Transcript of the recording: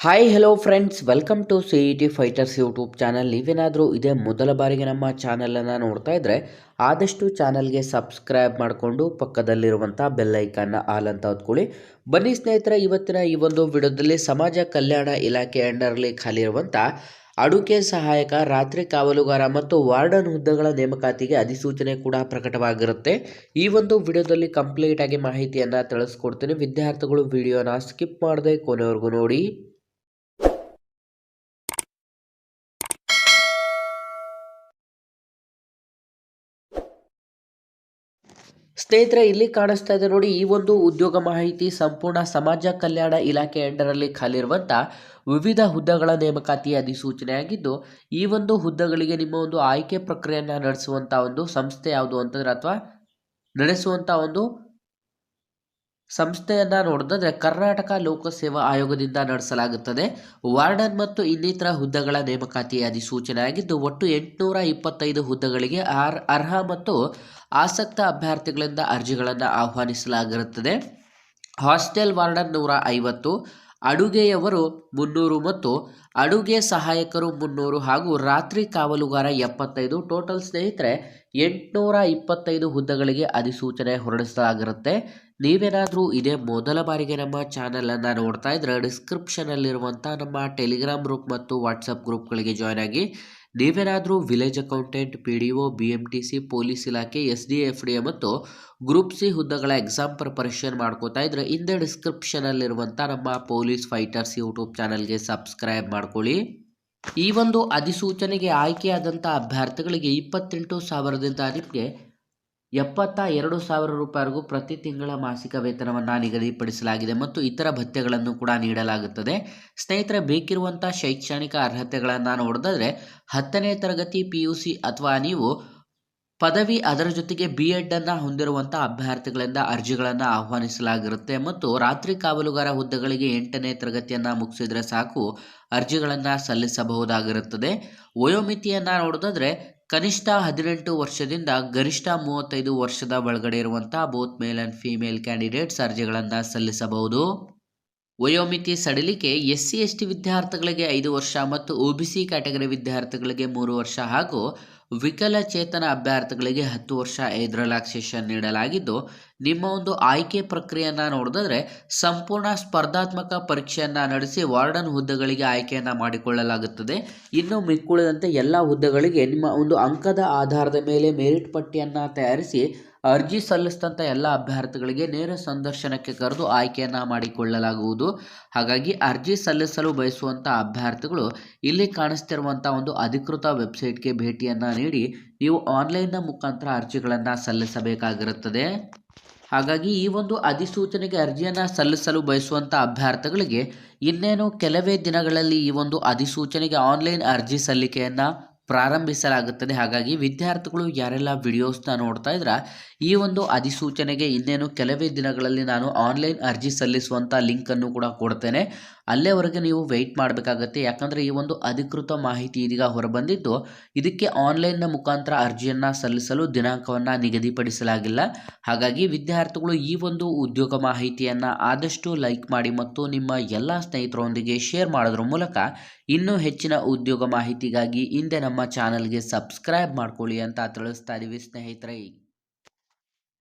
Hi hello friends welcome to C E T fighters YouTube channel ನೀವೇನಾದರೂ ಇದೇ ಮೊದಲ ಬಾರಿಗೆ ನಮ್ಮ ಚಾನಲನ್ನು ನೋಡ್ತಾ ಇದ್ದರೆ ಆದಷ್ಟು ಚಾನಲ್ಗೆ ಸಬ್ಸ್ಕ್ರೈಬ್ ಮಾಡಿಕೊಂಡು ಪಕ್ಕದಲ್ಲಿರುವಂಥ ಬೆಲ್ಲೈಕನ್ನ ಆಲ್ ಅಂತ ಹೊತ್ಕೊಳ್ಳಿ. ಬನ್ನಿ ಸ್ನೇಹಿತರೆ, ಇವತ್ತಿನ ಈ ಒಂದು ವಿಡಿಯೋದಲ್ಲಿ ಸಮಾಜ ಕಲ್ಯಾಣ ಇಲಾಖೆ ಅಂಡರ್ಲಿ ಖಾಲಿ ಇರುವಂಥ ಅಡುಗೆ ಸಹಾಯಕ, ರಾತ್ರಿ ಕಾವಲುಗಾರ ಮತ್ತು ವಾರ್ಡನ್ ಹುದ್ದೆಗಳ ನೇಮಕಾತಿಗೆ ಅಧಿಸೂಚನೆ ಕೂಡ ಪ್ರಕಟವಾಗಿರುತ್ತೆ. ಈ ಒಂದು ವಿಡಿಯೋದಲ್ಲಿ ಕಂಪ್ಲೀಟಾಗಿ ಮಾಹಿತಿಯನ್ನು ತಿಳಿಸ್ಕೊಡ್ತೀನಿ. ವಿದ್ಯಾರ್ಥಿಗಳು ವಿಡಿಯೋನ ಸ್ಕಿಪ್ ಮಾಡದೆ ಕೊನೆವರೆಗೂ ನೋಡಿ. ಸ್ನೇಹಿತರೆ, ಇಲ್ಲಿ ಕಾಣಿಸ್ತಾ ಇದೆ ನೋಡಿ, ಈ ಒಂದು ಉದ್ಯೋಗ ಮಾಹಿತಿ ಸಂಪೂರ್ಣ ಸಮಾಜ ಕಲ್ಯಾಣ ಇಲಾಖೆ ಎಂಡರಲ್ಲಿ ಖಾಲಿರುವಂಥ ವಿವಿಧ ಹುದ್ದೆಗಳ ನೇಮಕಾತಿ ಅಧಿಸೂಚನೆಯಾಗಿದ್ದು, ಈ ಒಂದು ಹುದ್ದೆಗಳಿಗೆ ನಿಮ್ಮ ಒಂದು ಆಯ್ಕೆ ಪ್ರಕ್ರಿಯೆಯನ್ನು ನಡೆಸುವಂಥ ಒಂದು ಸಂಸ್ಥೆ ಯಾವುದು ಅಂತಂದ್ರೆ ಅಥವಾ ನಡೆಸುವಂಥ ಒಂದು ಸಂಸ್ಥೆಯನ್ನ ನೋಡಿದ್ರೆ ಕರ್ನಾಟಕ ಲೋಕಸೇವಾ ಆಯೋಗದಿಂದ ನಡೆಸಲಾಗುತ್ತದೆ. ವಾರ್ಡನ್ ಮತ್ತು ಇನ್ನಿತರ ಹುದ್ದೆಗಳ ನೇಮಕಾತಿ ಅಧಿಸೂಚನೆ ಆಗಿದ್ದು ಒಟ್ಟು ಎಂಟುನೂರ ಇಪ್ಪತ್ತೈದು ಹುದ್ದೆಗಳಿಗೆ ಅರ್ಹ ಮತ್ತು ಆಸಕ್ತ ಅಭ್ಯರ್ಥಿಗಳಿಂದ ಅರ್ಜಿಗಳನ್ನು ಆಹ್ವಾನಿಸಲಾಗಿರುತ್ತದೆ. ಹಾಸ್ಟೆಲ್ ವಾರ್ಡನ್ ನೂರ ಐವತ್ತು, ಅಡುಗೆಯವರು ಮುನ್ನೂರು ಮತ್ತು ಅಡುಗೆ ಸಹಾಯಕರು ಮುನ್ನೂರು ಹಾಗೂ ರಾತ್ರಿ ಕಾವಲುಗಾರ ಎಪ್ಪತ್ತೈದು. ಟೋಟಲ್ ಸ್ನೇಹಿತರೆ, ಎಂಟುನೂರ ಇಪ್ಪತ್ತೈದು ಹುದ್ದೆಗಳಿಗೆ ಅಧಿಸೂಚನೆ ಹೊರಡಿಸಲಾಗಿರುತ್ತೆ. ನೀವೇನಾದರೂ ಇದೇ ಮೊದಲ ಬಾರಿಗೆ ನಮ್ಮ ಚಾನಲನ್ನು ನೋಡ್ತಾ ಇದ್ರೆ ಡಿಸ್ಕ್ರಿಪ್ಷನಲ್ಲಿರುವಂಥ ನಮ್ಮ ಟೆಲಿಗ್ರಾಮ್ ಗ್ರೂಪ್ ಮತ್ತು ವಾಟ್ಸಪ್ ಗ್ರೂಪ್ಗಳಿಗೆ ಜಾಯ್ನ್ ಆಗಿ ನೀವೇನಾದರೂ village accountant P D O B M T C police ಇಲಾಖೆ S D F D A ಮತ್ತು ಗ್ರೂಪ್ ಸಿ ಹುದ್ದೆಗಳ ಎಕ್ಸಾಮ್ ಪ್ರಿಪರೇಷನ್ ಮಾಡ್ಕೋತಾ ಇದ್ರೆ ಹಿಂದೆ ಡಿಸ್ಕ್ರಿಪ್ಷನಲ್ಲಿರುವಂಥ ನಮ್ಮ ಪೊಲೀಸ್ ಫೈಟರ್ಸ್ ಯೂಟ್ಯೂಬ್ ಚಾನಲ್ಗೆ ಸಬ್ಸ್ಕ್ರೈಬ್ ಮಾಡ್ಕೊಳ್ಳಿ. ಈ ಒಂದು ಅಧಿಸೂಚನೆಗೆ ಆಯ್ಕೆಯಾದಂಥ ಅಭ್ಯರ್ಥಿಗಳಿಗೆ ಇಪ್ಪತ್ತೆಂಟು ಸಾವಿರದಿಂದ ನಿಮಗೆ ಎಪ್ಪತ್ತ ಎರಡು ಸಾವಿರ ರೂಪಾಯಿವರೆಗೂ ಪ್ರತಿ ತಿಂಗಳ ಮಾಸಿಕ ವೇತನವನ್ನು ನಿಗದಿಪಡಿಸಲಾಗಿದೆ ಮತ್ತು ಇತರ ಭತ್ಯೆಗಳನ್ನು ಕೂಡ ನೀಡಲಾಗುತ್ತದೆ. ಸ್ನೇಹಿತರೆ, ಬೇಕಿರುವಂಥ ಶೈಕ್ಷಣಿಕ ಅರ್ಹತೆಗಳನ್ನು ನೋಡಿದ್ರೆ ಹತ್ತನೇ ತರಗತಿ ಪಿ ಯು ಸಿ ಅಥವಾ ನೀವು ಪದವಿ ಅದರ ಜೊತೆಗೆ ಬಿ ಎಡ್ಡನ್ನು ಹೊಂದಿರುವಂಥ ಅಭ್ಯರ್ಥಿಗಳಿಂದ ಅರ್ಜಿಗಳನ್ನು ಆಹ್ವಾನಿಸಲಾಗಿರುತ್ತೆ ಮತ್ತು ರಾತ್ರಿ ಕಾವಲುಗಾರ ಹುದ್ದೆಗಳಿಗೆ ಎಂಟನೇ ತರಗತಿಯನ್ನು ಮುಗಿಸಿದರೆ ಸಾಕು, ಅರ್ಜಿಗಳನ್ನು ಸಲ್ಲಿಸಬಹುದಾಗಿರುತ್ತದೆ. ವಯೋಮಿತಿಯನ್ನು ನೋಡೋದಾದರೆ ಕನಿಷ್ಠ ಹದಿನೆಂಟು ವರ್ಷದಿಂದ ಗರಿಷ್ಠ ಮೂವತ್ತೈದು ವರ್ಷದ ಒಳಗಡೆ ಇರುವಂಥ both male and female candidates ಅರ್ಜಿಗಳನ್ನು ಸಲ್ಲಿಸಬಹುದು. ವಯೋಮಿತಿ ಸಡಿಲಿಕೆ ಎಸ್ ಸಿ ಎಸ್ ಟಿ ವಿದ್ಯಾರ್ಥಿಗಳಿಗೆ ಐದು ವರ್ಷ ಮತ್ತು ಒ ಬಿ ಸಿ ಕ್ಯಾಟಗರಿ ವಿದ್ಯಾರ್ಥಿಗಳಿಗೆ ಮೂರು ವರ್ಷ ಹಾಗೂ ವಿಕಲಚೇತನ ಅಭ್ಯರ್ಥಿಗಳಿಗೆ ಹತ್ತು ವರ್ಷ ಏಜ್ ರಿಲ್ಯಾಕ್ಸೇಷನ್ ನೀಡಲಾಗಿದ್ದು, ನಿಮ್ಮ ಒಂದು ಆಯ್ಕೆ ಪ್ರಕ್ರಿಯೆಯನ್ನು ನೋಡಿದ್ರೆ ಸಂಪೂರ್ಣ ಸ್ಪರ್ಧಾತ್ಮಕ ಪರೀಕ್ಷೆಯನ್ನು ನಡೆಸಿ ವಾರ್ಡನ್ ಹುದ್ದೆಗಳಿಗೆ ಆಯ್ಕೆಯನ್ನು ಮಾಡಿಕೊಳ್ಳಲಾಗುತ್ತದೆ. ಇನ್ನು ಮಿಕ್ಕುಳಿದಂತೆ ಎಲ್ಲ ಹುದ್ದೆಗಳಿಗೆ ನಿಮ್ಮ ಒಂದು ಅಂಕದ ಆಧಾರದ ಮೇಲೆ ಮೆರಿಟ್ ಪಟ್ಟಿಯನ್ನು ತಯಾರಿಸಿ ಅರ್ಜಿ ಸಲ್ಲಿಸಿದಂಥ ಎಲ್ಲ ಅಭ್ಯರ್ಥಿಗಳಿಗೆ ನೇರ ಸಂದರ್ಶನಕ್ಕೆ ಕರೆದು ಆಯ್ಕೆಯನ್ನು ಮಾಡಿಕೊಳ್ಳಲಾಗುವುದು. ಹಾಗಾಗಿ ಅರ್ಜಿ ಸಲ್ಲಿಸಲು ಬಯಸುವಂಥ ಅಭ್ಯರ್ಥಿಗಳು ಇಲ್ಲಿ ಕಾಣಿಸ್ತಿರುವಂಥ ಒಂದು ಅಧಿಕೃತ ವೆಬ್ಸೈಟ್ಗೆ ಭೇಟಿಯನ್ನು ನೀಡಿ ನೀವು ಆನ್ಲೈನ್ನ ಮುಖಾಂತರ ಅರ್ಜಿಗಳನ್ನು ಸಲ್ಲಿಸಬೇಕಾಗಿರುತ್ತದೆ. ಹಾಗಾಗಿ ಈ ಒಂದು ಅಧಿಸೂಚನೆಗೆ ಅರ್ಜಿಯನ್ನು ಸಲ್ಲಿಸಲು ಬಯಸುವಂಥ ಅಭ್ಯರ್ಥಿಗಳಿಗೆ ಇನ್ನೇನು ಕೆಲವೇ ದಿನಗಳಲ್ಲಿ ಈ ಒಂದು ಅಧಿಸೂಚನೆಗೆ ಆನ್ಲೈನ್ ಅರ್ಜಿ ಸಲ್ಲಿಕೆಯನ್ನು ಪ್ರಾರಂಭಿಸಲಾಗುತ್ತದೆ. ಹಾಗಾಗಿ ವಿದ್ಯಾರ್ಥಿಗಳು ಯಾರೆಲ್ಲ ವಿಡಿಯೋಸ್ನ ನೋಡ್ತಾ ಇದ್ರ, ಈ ಒಂದು ಅಧಿಸೂಚನೆಗೆ ಇನ್ನೇನು ಕೆಲವೇ ದಿನಗಳಲ್ಲಿ ನಾನು ಆನ್ಲೈನ್ ಅರ್ಜಿ ಸಲ್ಲಿಸುವಂಥ ಲಿಂಕನ್ನು ಕೂಡ ಕೊಡ್ತೇನೆ. ಅಲ್ಲೇವರೆಗೆ ನೀವು ವೆಯ್ಟ್ ಮಾಡಬೇಕಾಗತ್ತೆ. ಯಾಕಂದರೆ ಈ ಒಂದು ಅಧಿಕೃತ ಮಾಹಿತಿ ಇದೀಗ ಹೊರಬಂದಿದ್ದು, ಇದಕ್ಕೆ ಆನ್ಲೈನ್ನ ಮುಖಾಂತರ ಅರ್ಜಿಯನ್ನು ಸಲ್ಲಿಸಲು ದಿನಾಂಕವನ್ನು ನಿಗದಿಪಡಿಸಲಾಗಿಲ್ಲ. ಹಾಗಾಗಿ ವಿದ್ಯಾರ್ಥಿಗಳು ಈ ಒಂದು ಉದ್ಯೋಗ ಮಾಹಿತಿಯನ್ನು ಆದಷ್ಟು ಲೈಕ್ ಮಾಡಿ ಮತ್ತು ನಿಮ್ಮ ಎಲ್ಲ ಸ್ನೇಹಿತರೊಂದಿಗೆ ಶೇರ್ ಮಾಡೋದ್ರ ಮೂಲಕ ಇನ್ನೂ ಹೆಚ್ಚಿನ ಉದ್ಯೋಗ ಮಾಹಿತಿಗಾಗಿ ಹಿಂದೆ ನಮ್ಮ ಚಾನಲ್ಗೆ ಸಬ್ಸ್ಕ್ರೈಬ್ ಮಾಡ್ಕೊಳ್ಳಿ ಅಂತ ತಿಳಿಸ್ತಾ ಇದ್ದೀವಿ ಸ್ನೇಹಿತರೆ.